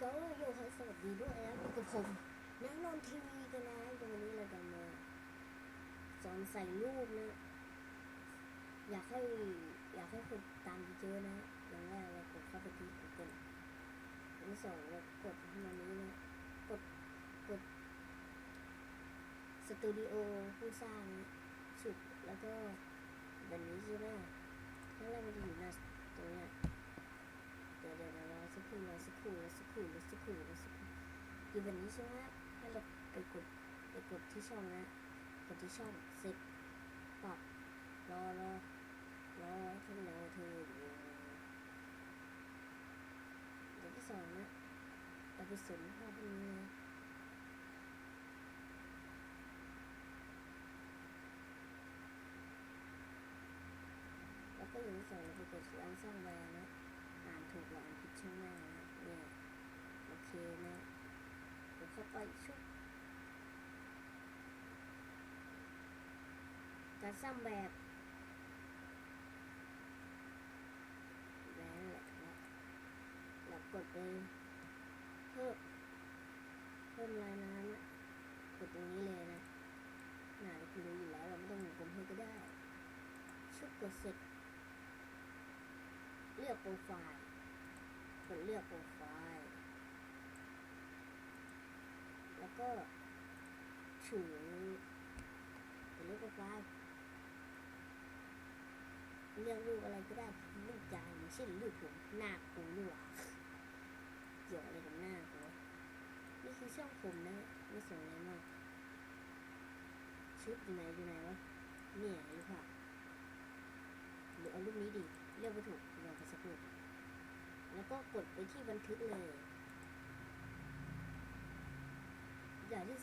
ก็โยฮัสสวัสดีด้วยนะอยู่กับผมนักนอนทีวีกันนะตรงนี้เราจะมาสอนใส่รูปนะ อยากให้อยากให้คนตามเยอะนะอย่างแรกเรากดเข้าไปที่ Google อย่างที่สองเรากดที่มันนี้นะกดกดสตูดิโอผู้สร้างสุดแล้วก็แบบนี้ใช่ไหมข้างล่างมันจะอยู่หน้าตรงเนี้ยเดี๋ยวเดี๋ยว ครู่รอสักครู่รอสักครู่อยู่แบบนี้ใช่ไหมให้เราไปกดไปกดที่ช่องนะกดที่ช่องเสร็จปับรอรอรอขึ้นรอเธออยู่เดี๋ยวที่สองนะเราไปสนภาพนี้นแล้วก็อย่างที่สองเราไปกดที่อันสร้างแวร์นะอ่านถูกหรืออ่านผิดช่างหน้านะเนี่ยโอเคนะ ชุบการสร้างแบบแล้วแหละนะเรากดไปเพิ่มเพิ่มลายน้ำนะกดตรงนี้เลยนะหนาเราคุณรู้อยู่แล้วเราไม่ต้องวงกลมให้ก็ได้ชุบกดเสร็จเลือกโปรไฟล์กดเลือกโปรไฟล์ แล้ว ก็ถึงกดเลือกโปรไฟล์เลือกรูปอะไรก็ได้รูปจานอย่างเช่นรูปผมหน้ากูนี่หว่าเกี่ยวอะไรกับหน้ากูนี่คือช่องผมนะ ไม่สนอะไรมากชุดอยู่ไหนอยู่ไหนวะเนี่ยหรือเปล่าหรือเอารูปนี้ดิเลือกไม่ถูกรอไปสักรู่แล้วก็กดไปที่บันทึกเลย อย่างที่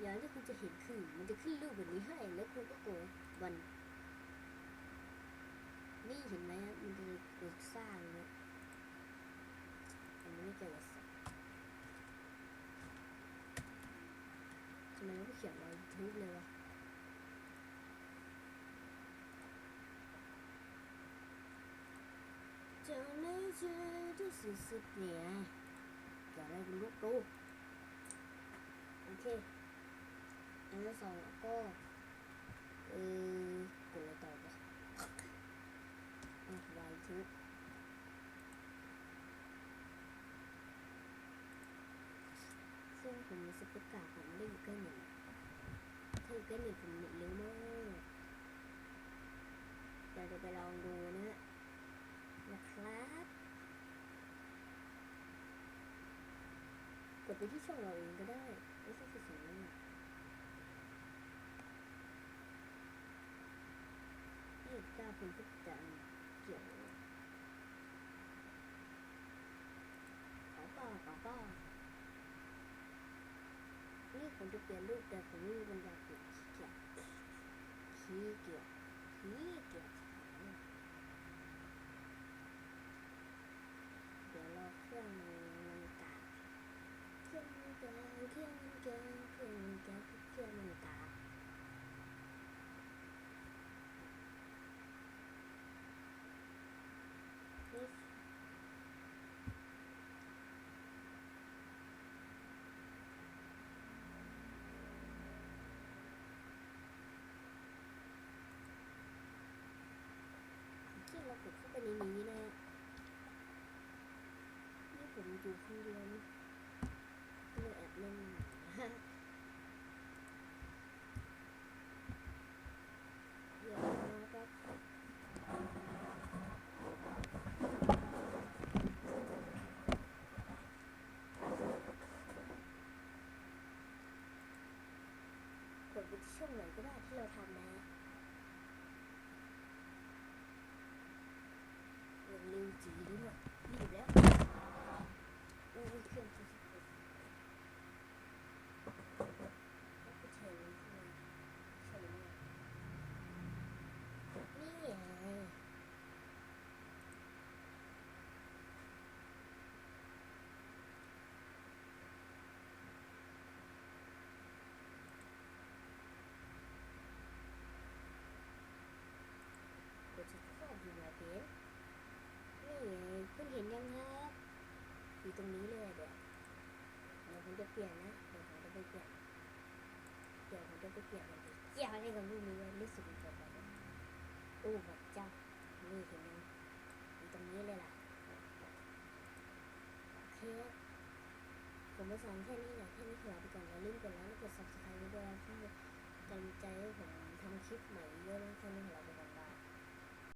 อย่างที่คุณจะเห็นคือ มันจะขึ้นรูปแบบนี้ให้ แล้วคุณก็กดวัน นี่เห็นไหมฮะมันจะกดสร้างเนะอันไม่เกี่ยวกับทำไมเราไม่เขียนว่ายูทูบเลยวะจะไม่เจอที่สุดสุดเนี่ยอย่าได้ คุณลูกกูโอเคอันที่สองก็เออกดอะไรต่อไปะอะวายทุกซึ่งผมมีสเปกกาผมไม่ได้อยู่แค่หนึ่งถ้าอยู่แค่หนึ่งผมหมดเลยมากเดี๋ยวจะไปลองดูนะฮะ นะครับ ก ดไปที่ช่องเราเองก็ได้ไม่ใช่ที่ส่งนั่นยี่สิบเก้าคนพฤศจิกานเกี่ยวขอป้าขอป้านี่ผมจะเปลี่ยนรูปแต่ผมไม่มีปัญญาเปลี่ยนขี้เกียจขี้เกียจขี้เกียจ Hallelujah. ตรงนี้เลยเดี๋ยวเดี๋ยวผมจะเปลี่ยนนะเดี๋ยวผมจะไปเปลี่ยนเดี๋ยวผมจะไปเปลี่ยนมันเกี่ยวอะไรกับลูกนี้รู้สึกปวดหัวโอ้โหเจ้านี่เห็นไหมตรงนี้เลยล่ะโอเคผมมาสอนแค่นี้แหละแค่นี้ขอไปก่อนอย่าลืมกดไลค์กดซับสไครต์ด้วยนะที่กำลังใจให้ผมทำคลิปใหม่เยอะนะแค่นี้ขอา